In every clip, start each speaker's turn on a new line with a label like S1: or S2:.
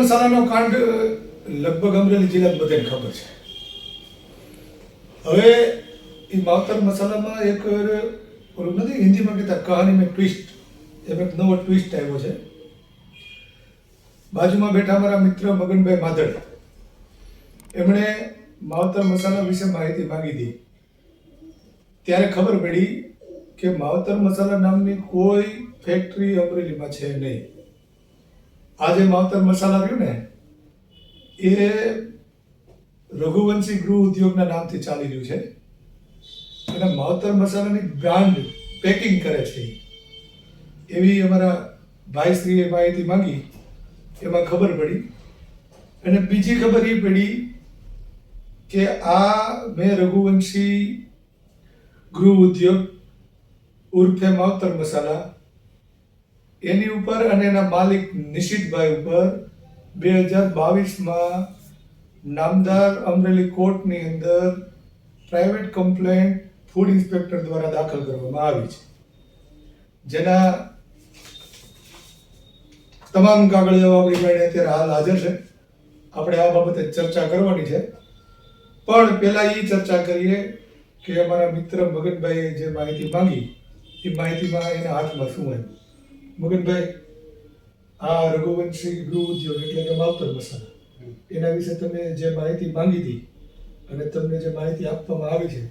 S1: મસાલાનો કાંડ લગભગ અમરેલી જિલ્લામાં બધાને ખબર છે. હવે એ માવતર મસાલામાં એક ઓલું નથી, હિન્દીમાં કહેતા કહાની મેં ટ્વિસ્ટ, એમ એક નવો ટ્વિસ્ટ આવ્યો છે. બાજુમાં બેઠા મારા મિત્ર મગનભાઈ માધડ. એમણે માવતર મસાલા વિશે માહિતી માંગી હતી. ત્યારે ખબર પડી કે માવતર મસાલા નામની કોઈ ફેક્ટરી અમરેલીમાં છે નહીં. આ જે માવતર મસાલા રહ્યું ને, એ રઘુવંશી ગૃહ ઉદ્યોગના નામથી ચાલી રહ્યું છે. અને માવતર મસાલાની બ્રાન્ડ પેકિંગ કરે છે. એવી અમારા ભાઈશ્રીએ માહિતી માંગી, એમાં ખબર પડી. અને બીજી ખબર એ પડી કે આ મેં રઘુવંશી ગૃહ ઉદ્યોગ ઉર્ફે માવતર મસાલા એની ઉપર અને એના માલિક નિશિતભાઈ ઉપર બે હજાર બાવીસમાં નામદાર અમરેલી કોર્ટની અંદર પ્રાઇવેટ કમ્પ્લેન ફૂડ ઇન્સ્પેક્ટર દ્વારા દાખલ કરવામાં આવી છે. જેના તમામ કાગળિયાઓ આપણી પાસે અત્યારે હાલ હાજર છે. આપણે આ બાબતે ચર્ચા કરવાની છે. પણ પહેલાં એ ચર્ચા કરીએ કે અમારા મિત્ર મગનભાઈએ જે માહિતી માંગી એ માહિતીમાં એના હાથમાં શું આવ્યું મગનભાઈ આ રઘુવંશી ગૃહ ઉદ્યોગ એટલે કે માવતર મસાલા. એના વિશે તમે જે માહિતી માંગી હતી અને તમને જે માહિતી આપવામાં આવી છે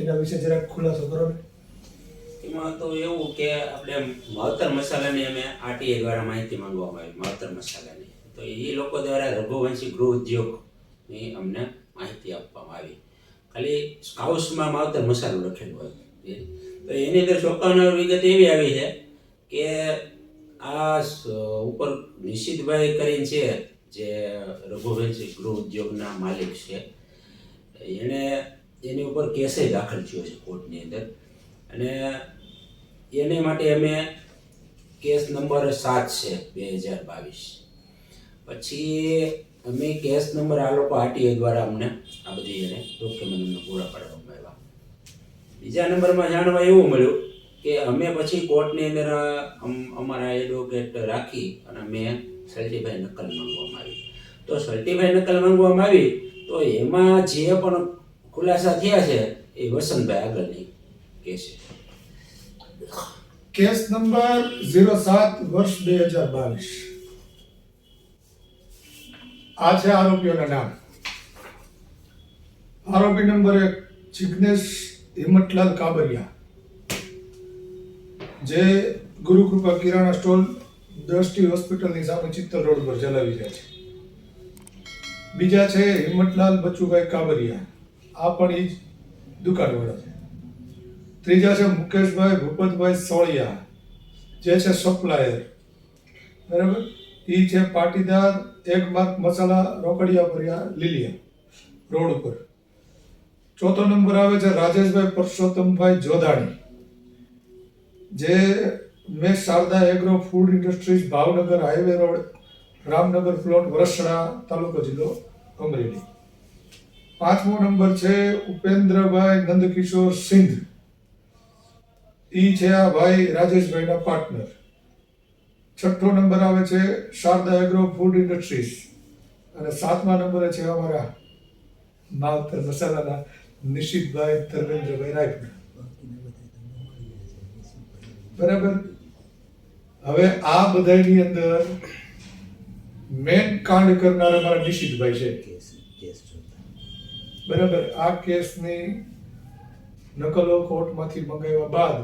S1: એના વિશે જરાક ખુલાસો કરો ને.
S2: એમાં તો એવું કે આપણે માવતર મસાલાની અમે આરટીએ દ્વારા માહિતી માંગવામાં આવી માવતર મસાલાની. તો એ લોકો દ્વારા રઘુવંશી ગૃહ ઉદ્યોગની અમને માહિતી આપવામાં આવી. ખાલી સ્કાઉસમાં માવતર મસાલો લખેલો હોય. તો એની અંદર ચોંકાવનાર વિગત એવી આવી છે કે આ ઉપર નિશિતભાઈ કરીને છે જે રઘુવંશી ગૃહ ઉદ્યોગના માલિક છે. એણે એની ઉપર કેસે દાખલ થયો છે કોર્ટની અંદર. અને એને માટે અમે કેસ નંબર સાત છે, બે હજાર બાવીસ. પછી અમે કેસ નંબર આ લોકો આરટીઆઈ દ્વારા અમને આ બધી એને ડોક્યુમેન્ટ પૂરા પાડવામાં આવ્યા. બીજા નંબરમાં જાણવા એવું મળ્યું કે અમે પછી કોર્ટની અંદર અમ- અમારા એડવોકેટ રાખી અને મેં સર્ટિફાઈ નકલ માંગવામાં આવી. તો સર્ટિફાઈ નકલ માંગવામાં આવી, તો એમાં જે પણ ખુલાસા થયા છે, એ વસંતભાઈ આગળની કેસ
S1: કેસ નંબર ઝીરો સાત, વર્ષ બે હજાર બાવીસ. આ છે આરોપીઓના નામ. આરોપી નંબર એક જિગ્નેશ હિંમતલાલ કાબરિયા. જે ગુરુકૃપા કિરાણા સ્ટોલ દ્રષ્ટિ હોસ્પિટલની સામે ચિત્તલ રોડ પર ચલાવી જાય છે. બીજા છે હિંમતલાલ બચુભાઈ કાબરિયા. આ પણ એ જ દુકાનવાળા છે. ત્રીજા છે મુકેશભાઈ ભૂપતભાઈ સોળિયા. જે છે સપ્લાયર. બરાબર? એ છે પાટીદાર એક માર્ક મસાલા રોકડિયા ભર્યા લીલિયા રોડ ઉપર. ચોથો નંબર આવે છે રાજેશભાઈ પરસોત્તમભાઈ જોધાણી. જે મેં Sharda agro food industries Bhavnagar highway road Ramnagar plot Varsana તાલુકો જિલ્લો અમરેલી. પાંચમો નંબર છે ઉપેન્દ્રભાઈ નંદકિશોર સિંધ ઈ છે આ ભાઈ રાજેશભાઈના પાર્ટનર છઠ્ઠો નંબર આવે છે શારદા એગ્રો ફૂડ ઇન્ડસ્ટ્રીઝ અને સાતમા નંબરે છે અમારા માવતર મસાલાના નિશિતભાઈ ધર્મેન્દ્રભાઈ રાયપુર. બરાબર? હવે આ બધાની અંદર મેન કાંડ કરનાર અમારા નિશિતભાઈ છે. બરાબર? આ કેસની નકલો કોર્ટમાંથી મંગાવ્યા બાદ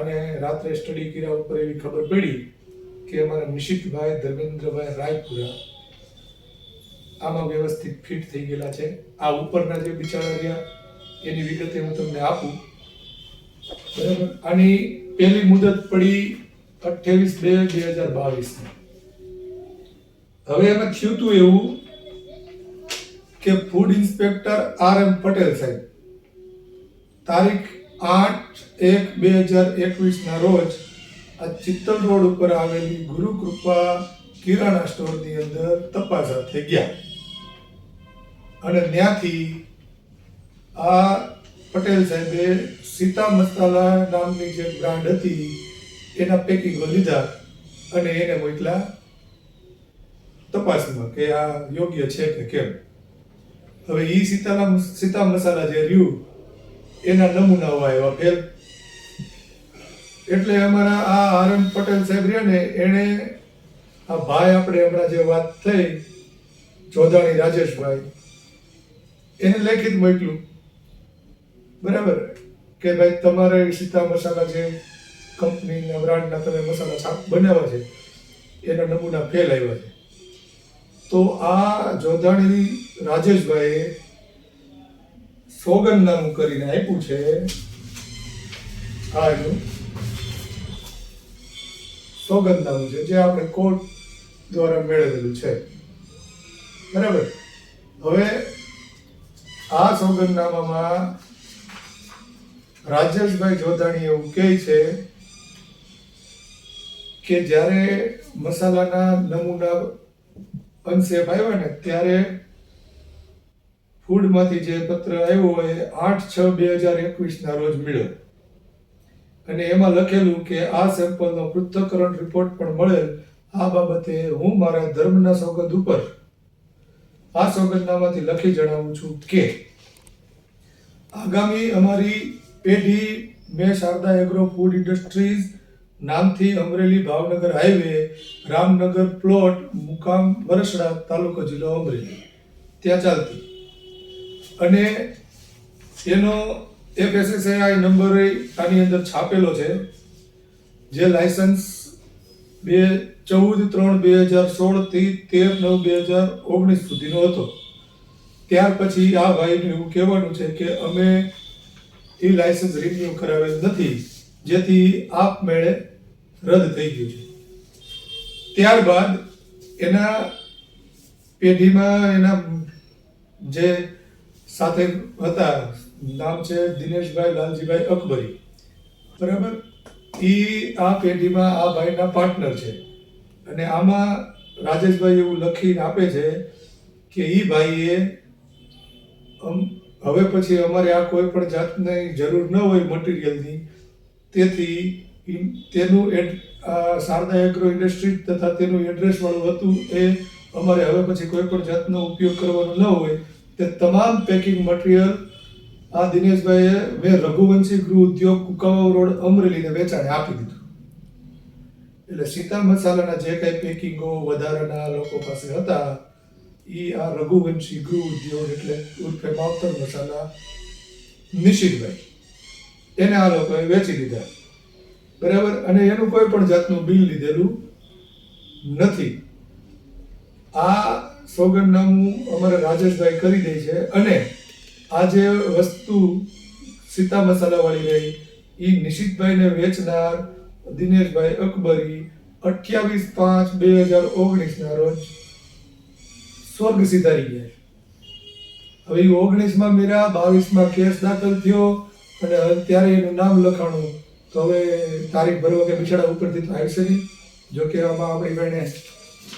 S1: અને રાત્રે સ્ટડી કર્યા ઉપર એવી ખબર પડી કે અમારા નિશિતભાઈ ધર્મેન્દ્રભાઈ રાયપુરા આમાં વ્યવસ્થિત ફિટ થઈ ગયેલા છે. આ ઉપરના જે બિચારા રહ્યા એની વિગતે હું તમને આપું. બરાબર? આની પહેલી મુદત પડી અઠ્યાવીસ બે બે હજાર બાવીસની. હવે એમાં થયું હતું એવું કે food inspector R M Patel સાહેબ, તારીખ આઠ એક બે હજાર એકવીસના રોજ આ ચિત્તલ રોડ ઉપર આવેલી ગુરુકૃપા કિરાણા સ્ટોરની અંદર તપાસ થઈ ગયા. અને ત્યાંથી આ પટેલ સાહેબે સીતા મસાલા નામની જે બ્રાન્ડ હતી, એના પેકિંગો લીધા અને એને મોકલા તપાસમાં કે આ યોગ્ય છે કે કેમ? હવે ઈ સીતારામ સીતા મસાલા જે રહ્યું, એના નમૂનાઓ આવ્યા ફેલ. એટલે અમારા આ આર એમ પટેલ સાહેબ રહ્યા ને, એણે આ ભાઈ આપણે હમણાં જે વાત થઈ, જોધાણી રાજેશભાઈ, એને લેખિત મોકલ્યું. બરાબર? કે ભાઈ તમારે સીતા મસાલા જે કંપનીના બ્રાન્ડના તમે મસાલા છાપ બનાવ્યા છે, એના નમૂના ફેલ આવ્યા છે. તો આ જોધાણી રાજેશભાઈએ સોગંદનામું કરીને આપ્યું છે. આ એનું સોગંદનામું છે, જે આપણે કોર્ટ દ્વારા મેળવેલું છે. બરાબર? હવે આ સોગંદનામામાં રાજેશભાઈ જોધાણી એવું કહે છે કે જ્યારે મસાલાના નમૂના અંશે આવ્યા ને, ત્યારે ફૂડમાંથી જે પત્ર આવ્યો એ આઠ છ બે હજાર એકવીસના રોજ મળ્યો. અને એમાં લખેલું કે આ સેમ્પલનો પૃથ્થકરણ રિપોર્ટ પણ મળેલ આ બાબતે હું મારા ધર્મના સોગંદ ઉપર આ સોગંદનામાંથી લખી જણાવું છું કે, આગામી અમારી પેઢી મેં શારદા એગ્રો ફૂડ ઇન્ડસ્ટ્રીઝ નામથી અમરેલી ભાવનગર હાઈવે, રામનગર પ્લોટ, મુકામ વરસડા તાલુકો જિલ્લો અમરેલી. ત્યાં ચાલતી. અને એનો એફએસએસઆઈ નંબર આની અંદર છાપેલો છે, જે લાયસન્સ બે ચૌદ ત્રણ બે હજાર સોળથી તેર નવ બે હજાર ઓગણીસ સુધીનો હતો. ત્યાર પછી આ ભાઈનું એવું કહેવાનું છે કે અમે એ લાયસન્સ રિન્યુ કરાવેલ નથી, જેથી આપમેળે રદ થઈ ગયું છે. ત્યારબાદ એના પેઢીમાં એના જે સાથે હતા, નામ છે દિનેશભાઈ લાલજીભાઈ અકબરી. બરાબર? એ આ પેઢીમાં આ ભાઈના પાર્ટનર છે. અને આમાં રાજેશભાઈ એવું લખીને આપે છે કે એ ભાઈએ હવે પછી અમારે આ કોઈ પણ જાતની જરૂર ન હોય મટીરિયલની તેથી તેનું એડ શારદા એગ્રો ઇન્ડસ્ટ્રી તથા તેનું એડ્રેસવાળું હતું એ અમારે હવે પછી કોઈ પણ જાતનો ઉપયોગ કરવાનો ન હોય. તે તમામ પેકિંગ મટીરિયલ આ દિનેશભાઈએ મેં રઘુવંશી ગૃહ ઉદ્યોગ કુકાવાવ રોડ અમરેલીને વેચાણે આપી દીધું. એટલે સીતા મસાલાના જે કાંઈ પેકિંગો વધારાના લોકો પાસે હતા ઈ આ રઘુવંશી ગૃહ ઉદ્યોગ એટલે ઉર્ફે માવતર મસાલા નિશિતભાઈ એને આ લોકોએ વેચી દીધા બરાબર? અને એનું કોઈ પણ જાતનું બિલ લીધેલું નથી. આ સોગંદનામું અમારા રાજેશભાઈ કરી દે છે અને આ જે વસ્તુ સીતા મસાલાવાળી રહી એ નિશિતભાઈને વેચનાર દિનેશભાઈ અકબરી અઠ્યાવીસ પાંચ બે હજાર ઓગણીસના રોજ સ્વર્ગ સિધારી ગયા હવે એ ઓગણીસમાં મેરા, બાવીસમાં કેસ દાખલ થયો અને ત્યારે એનું નામ લખાણું. તો હવે તારીખ ભરવા કે બિછાડા ઉપરથી તો આવશે જો કે આમાં આપણી બેને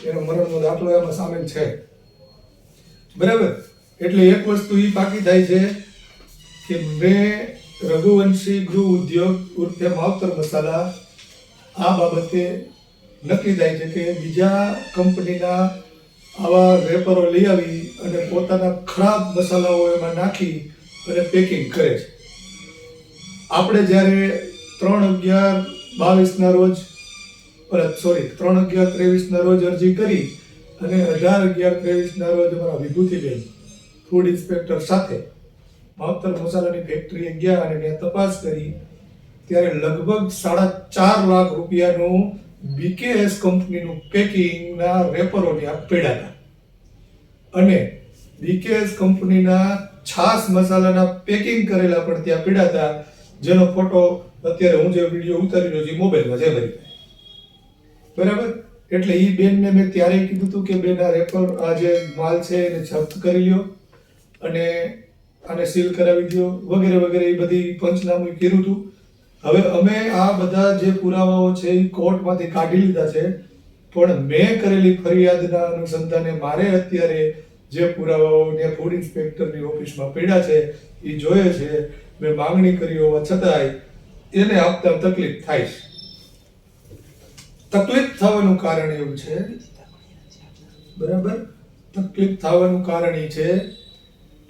S1: એનો મરણનો દાખલો એમાં સામેલ છે. બરાબર? એટલે એક વસ્તુ એ પાકી થાય છે કે મેં રઘુવંશી ગૃહ ઉદ્યોગ ઉર્ફે માવતર મસાલા આ બાબતે નક્કી થાય છે કે બીજા કંપનીના આવા રેપરો લઈ આવી અને પોતાના ખરાબ મસાલાઓ એમાં નાખી અને પેકિંગ કરે છે. આપણે જ્યારે ત્રણ અગિયાર બાવીસના રોજ સોરી ત્રણ અગિયાર ત્રેવીસના રોજ અરજી કરી અને અઢાર અગિયાર ત્રેવીસના રોજ અમારા વિભૂતિબેન ફૂડ ઇન્સ્પેક્ટર સાથે માવતર મસાલાની ફેક્ટરીએ ગયા અને ત્યાં તપાસ કરી. ત્યારે લગભગ સાડા ચાર લાખ રૂપિયાનું બીકેએસ કંપનીનું પેકિંગના રેપરો ત્યાં પડ્યા હતા. અને બીકેએસ કંપનીના છાસ મસાલાના પેકિંગ કરેલા પણ ત્યાં પીડા હતા. જેનો ફોટો અત્યારે હું જે વીડિયો ઉતારી રહ્યો છું મોબાઈલમાં છે ભાઈ બરાબર? એટલે એ બેનને મેં ત્યારે કીધું હતું કે બેન, આ રેપર આ જે માલ છે એને જપ્ત કરી લ્યો અને આને સીલ કરાવી દો વગેરે વગેરે એ બધી પંચનામું કર્યું હતું હવે અમે આ બધા જે પુરાવાઓ છે એ કોર્ટમાંથી કાઢી લીધા છે. પણ મેં કરેલી ફરિયાદના અનુસંધાને મારે અત્યારે જે પુરાવાઓ ને ફૂડ ઇન્સ્પેક્ટરની ઓફિસમાં પડ્યા છે એ જોઈએ છે. મેં માંગણી કરી હોવા છતાંય એને આપતા તકલીફ થાય છે. તકલીફ થવાનું કારણ એવું છે. બરાબર? તકલીફ થવાનું કારણ એ છે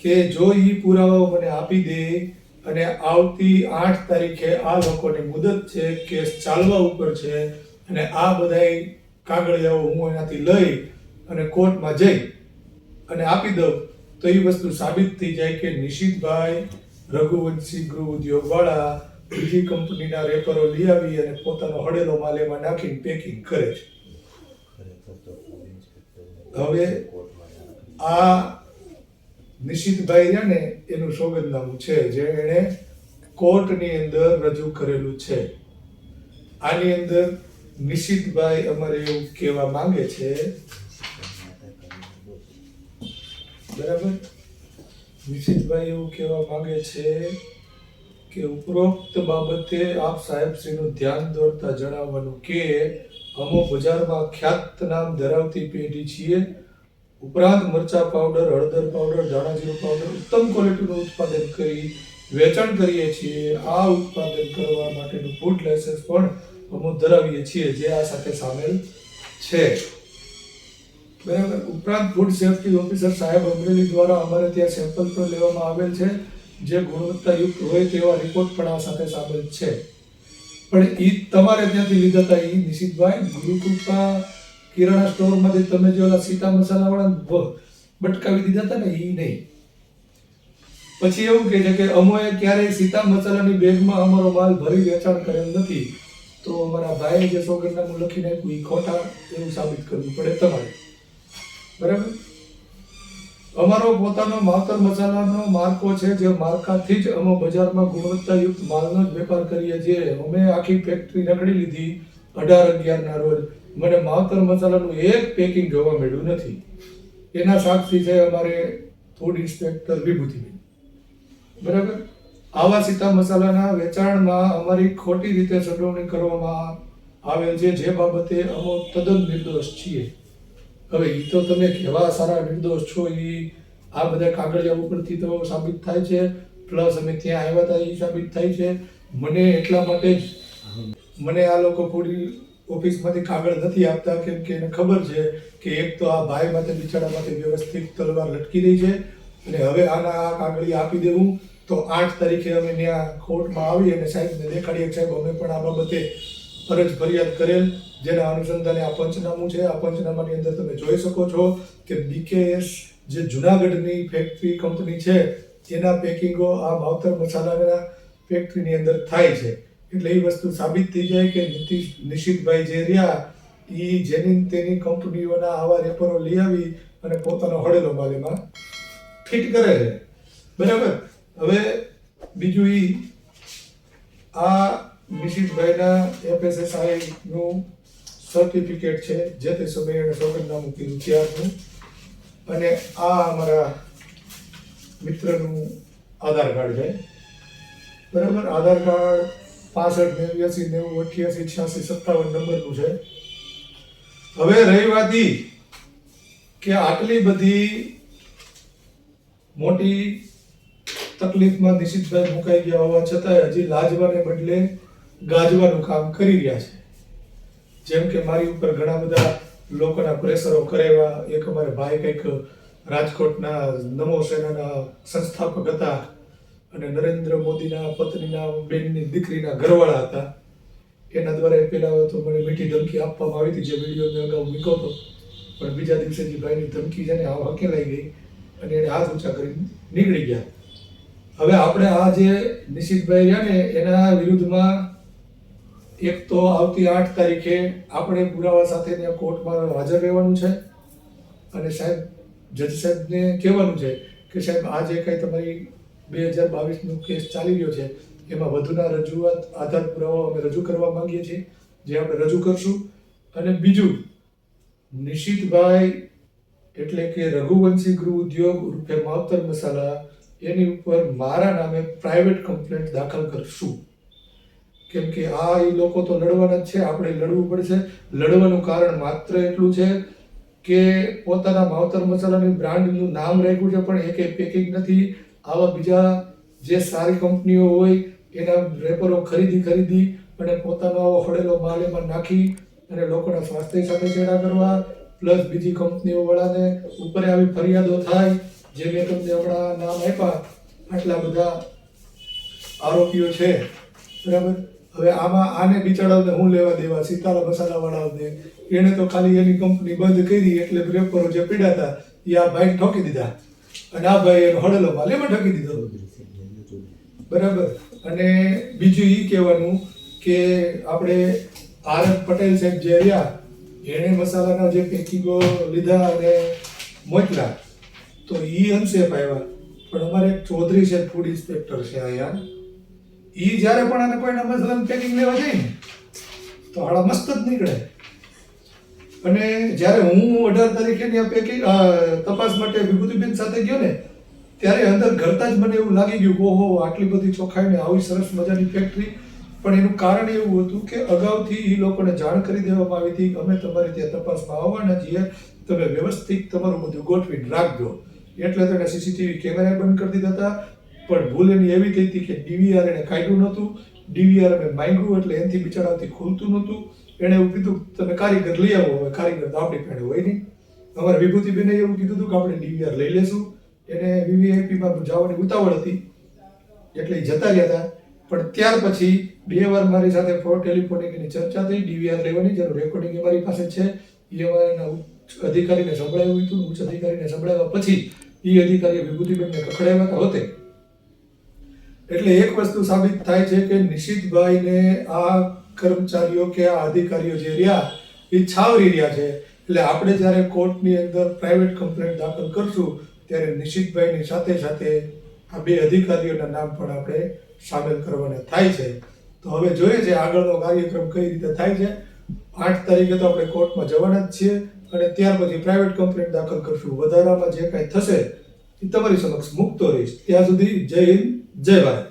S1: કે જો એ પુરાવાઓ મને આપી દે અને આવતી આઠ તારીખે આ લોકોની મુદત છે કેસ ચાલવા ઉપર છે અને આ બધાય કાગળિયાઓ હું એનાથી લઈ અને કોર્ટમાં જઈ અને આપી દઉં. તો એ વસ્તુ સાબિત થઈ જાય કે નિશિતભાઈ રઘુવંશી ગૃહ ઉદ્યોગવાળા બીજી કંપનીના રેપરો લઈ આવી અને પોતાનો હળેલો માલ એમાં નાખીને પેકિંગ કરે છે. હવે આ નિશિતભાઈ છે ને એનું સોગંદનામું છે, જે એણે કોર્ટની અંદર રજૂ કરેલું છે. આની અંદર નિશિતભાઈ અમારે એવું કહેવા માંગે છે. બરાબર? નિશિતભાઈ એવું કહેવા માંગે છે કે ઉપરોક્ત બાબતે આપ સાહેબશ્રીનું ધ્યાન દોરતા જણાવવાનું કે, અમો બજારમાં ખ્યાત નામ ધરાવતી પેઢી છીએ. ઉપરાંત મરચા પાવડર, હળદર પાવડર ધાણા જીરું પાવડર ઉત્તમ ક્વોલિટીનું ઉત્પાદન કરી વેચાણ કરીએ છીએ. આ ઉત્પાદન કરવા માટેનું ફૂડ લાયસન્સ પણ અમો ધરાવીએ છીએ, જે આ સાથે સામેલ છે. બરાબર. ઉપરાંત ફૂડ સેફ્ટી ઓફિસર સાહેબ અમરેલી દ્વારા અમારે ત્યાં સેમ્પલ પણ લેવામાં આવેલ છે, જે ગુણવત્તાયુક્ત હોય તેવા રિપોર્ટ પણ આ સાથે સામેલ છે. પણ એ તમારે ત્યાંથી લીધા હતા એ નિશિતભાઈ, ગુરુકૃપા કિરાણા સ્ટોરમાંથી તમે જે ઓલા સીતા મસાલા વાળા બટકાવી દીધા હતા ને એ નહીં. પછી એવું કહે છે કે અમોએ ક્યારેય સીતા મસાલાની બેગમાં અમારો માલ ભરી વેચાણ કરેલ નથી, તો અમારા ભાઈએ જે સોગંદનામું લખીને આપ્યું, ઈ ખોટા એવું સાબિત કરવું પડે તમારે. બરાબર? અમારો પોતાનો માવતર મસાલાનો માર્કો છે જે માર્કાથી જ અમે બજારમાં ગુણવત્તાયુક્ત માલનો જ વેપાર કરીએ છીએ. અમે આખી ફેક્ટરી રખડી લીધી અઢાર અગિયારના રોજ. મને માવતર મસાલાનું એક પેકિંગ જોવા મળ્યું નથી. એના સાક્ષી છે અમારે ફૂડ ઇન્સ્પેક્ટર વિભૂતિબેન. બરાબર? આવા સીતા મસાલાના વેચાણમાં અમારી ખોટી રીતે સંડોવણી કરવામાં આવેલ છે, જે બાબતે અમે તદ્દન નિર્દોષ છીએ. હવે એ તો તમે કેવા સારા નિર્દોષ છો એ આ બધા કાગળિયા ઉપરથી તો સાબિત થાય છે, પ્લસ અમે ત્યાં આવ્યા હતા એ સાબિત થાય છે. મને એટલા માટે જ, મને આ લોકો પૂરી ઓફિસમાંથી કાગળ નથી આપતા, કેમ કે એને ખબર છે કે એક તો આ ભાઈ માટે, બિચારા માટે વ્યવસ્થિત તલવાર લટકી રહી છે અને હવે આના આ કાગળી આપી દેવું. તો આઠ તારીખે અમે ત્યાં કોર્ટમાં આવી અને સાહેબને દેખાડીએ સાહેબ, અમે પણ આ બાબતે ફરજ ફરિયાદ કરેલ. જેના અનુસંધાને આ પંચનામું છે. આ પંચનામાની અંદર તમે જોઈ શકો છો કે બીકેએસ જે જુનાગઢની ફેક્ટરી કંપની છે, તેના પેકિંગો આ માવતર મસાલાના ફેક્ટરીની અંદર થાય છે. એટલે એ વસ્તુ સાબિત થઈ જાય કે નીતિશ નિશિતભાઈ જે રહ્યા એ જેની તેની કંપનીઓના આવા રેપરો લઈ આવી અને પોતાનો હળેલો માલ એમાં ફિટ કરે છે. બરાબર? હવે બીજું એ આ નિશિતભાઈના એફએસએસઆઈનું સર્ટિફિકેટ છે, જે તે સમયે એણે સોગંદનામું કીધું ત્યારનું અને આ અમારા મિત્રનું આધાર કાર્ડ છે. બરાબર? આધાર કાર્ડ પાસઠ નેવ્યાસી નેવું અઠ્યાસી, છ્યાસી, સત્તાવન નંબરનું છે. હવે રહી કે આટલી બધી મોટી તકલીફમાં નિશિતભાઈ મુકાઈ ગયા હોવા છતાંય હજી લાજવાને બદલે ગાજવાનું કામ કરી રહ્યા છે. જેમ કે મારી ઉપર ઘણા બધા લોકોના પ્રેશરો કરેવા એક અમારે ભાઈ કંઈક રાજકોટના નમો સેનાના સંસ્થાપક હતા. અને નરેન્દ્ર મોદીના પત્નીના બેનની દીકરીના ઘરવાળા હતા. એના દ્વારા એ પહેલાં તો મને મીઠી ધમકી આપવામાં આવી હતી, જે વીડિયો મેં અગાઉ મૂક્યો હતો. પણ બીજા દિવસે જે ભાઈની ધમકી છે ને આ હકેલાઈ ગઈ અને એને હાથ ઊંચા કરીને નીકળી ગયા. હવે આપણે આ જે નિશિતભાઈ રહ્યા ને, એના વિરુદ્ધમાં એક તો આવતી આઠ તારીખે આપણે પુરાવા સાથે ત્યાં કોર્ટમાં હાજર રહેવાનું છે. અને સાહેબ, જજ સાહેબને કહેવાનું છે કે સાહેબ આ જે કંઈ તમારી બે હજાર બાવીસનો કેસ ચાલી રહ્યો છે. એમાં વધુના રજૂઆત, આધાર પુરાવા અમે રજૂ કરવા માંગીએ છીએ, જે આપણે રજૂ કરશું. અને બીજું, નિશિતભાઈ એટલે કે રઘુવંશી ગૃહ ઉદ્યોગ રૂપે માવતર મસાલા, એની ઉપર મારા નામે પ્રાઇવેટ કમ્પ્લેન્ટ દાખલ કરશું. કેમ કે આ એ લોકો તો લડવાના જ છે, આપણે લડવું પડશે. લડવાનું કારણ માત્ર એટલું છે કે પોતાના માવતર મસાલાની બ્રાન્ડનું નામ રાખ્યું છે, પણ એકે પેકિંગ નથી. આવા બીજા જે સારી કંપનીઓ હોય, એના રેપરો ખરીદી ખરીદી અને પોતાનો આવો હળેલો માલ એમાં નાખી અને લોકોના સ્વાસ્થ્ય સાથે ચેડા કરવા પ્લસ બીજી કંપનીઓવાળાને ઉપર આવી ફરિયાદો થાય, જે મેં તમને હમણાં નામ આપ્યા, આટલા બધા આરોપીઓ છે. બરાબર? હવે આમાં આને બિચારાઓને હું લેવા દેવા, સિતારા મસાલાવાળાઓને એણે તો ખાલી એની કંપની બંધ કરી, એટલે રેપરો જે પીડા હતા એ આ ભાઈ ઠોકી દીધા. અને આ ભાઈ એનો હડલો માલ એમાં ઠોકી દીધો. બરાબર. અને બીજું એ કહેવાનું કે આપણે આર પટેલ સાહેબ જે રહ્યા એણે મસાલાના જે પેકિંગો લીધા અને મોકલા તો એ અંશે આવ્યા પણ અમારે એક ચૌધરી છે ફૂડ ઇન્સ્પેક્ટર છે અહીંયા. એ જ્યારે પણ આને કોઈને મસાલાનું પેકિંગ લેવા જાય ને, તો હાડા મસ્ત જ નીકળે. અને જ્યારે હું અઢાર તારીખેની ત્યાં પેકિંગ તપાસ માટે વિભૂતિબેન સાથે ગયો ને, ત્યારે અંદર ઘરતા જ મને એવું લાગી ગયું ઓહો, આટલી બધી ચોખાઈ ને આવી સરસ મજાની ફેક્ટરી પણ એનું કારણ એવું હતું કે અગાઉથી એ લોકોને જાણ કરી દેવામાં આવી હતી અમે તમારી ત્યાં તપાસમાં આવવાના છીએ, તમે વ્યવસ્થિત તમારું બધું ગોઠવી રાખજો. એટલે તો સીસીટીવી કેમેરા બંધ કરી દીધા હતા. પણ ભૂલ એની એવી થઈ હતી કે ડીવીઆર એને કાઢ્યું નહોતું. ડીવીઆર અમે માંગ્યું એટલે એનાથી બિચારાથી ખુલતું નહોતું. એણે એવું કીધું તમે કારીગર લઈ આવો, હવે કારીગર તો આપણી પાસે હોય નહીં. અમારે વિભૂતિબેને એવું કીધું હતું કે આપણે ડીવીઆર લઈ લેશું. એને વીવીઆઈપીમાં જવાની ઉતાવળ હતી. એટલે એ જતા ગયા હતા. પણ ત્યાર પછી બે વાર મારી સાથે ટેલિફોનિકની ટેલિફોનિક ચર્ચા થઈ. ડીવીઆર લેવાની જેનું રેકોર્ડિંગ અમારી પાસે છે. એ ઉચ્ચ અધિકારીને સંભળાવ્યું હતું ઉચ્ચ અધિકારીને સંભળાવ્યા પછી એ અધિકારીએ વિભૂતિબેનને કખડાવ્યા હતા હોતે. એટલે એક વસ્તુ સાબિત થાય છે કે નિશિતભાઈને આ કર્મચારીઓ કે આ અધિકારીઓ જે રહ્યા, એ છાવરી રહ્યા છે. એટલે આપણે જ્યારે કોર્ટની અંદર પ્રાઇવેટ કમ્પ્લેન્ટ દાખલ કરશું, ત્યારે નિશિતભાઈની સાથે સાથે આ બે અધિકારીઓના નામ પણ આપણે સામેલ કરવાના થાય છે. તો હવે જોઈએ છે આગળનો કાર્યક્રમ કઈ રીતે થાય છે. આઠ તારીખે તો આપણે કોર્ટમાં જવાના જ છીએ અને ત્યાર પછી પ્રાઇવેટ કમ્પ્લેન્ટ દાખલ કરશું. વધારામાં જે કાંઈ થશે, એ તમારી સમક્ષ મૂકતો રહીશ. ત્યાં સુધી જય હિન્દ, જય ભારત.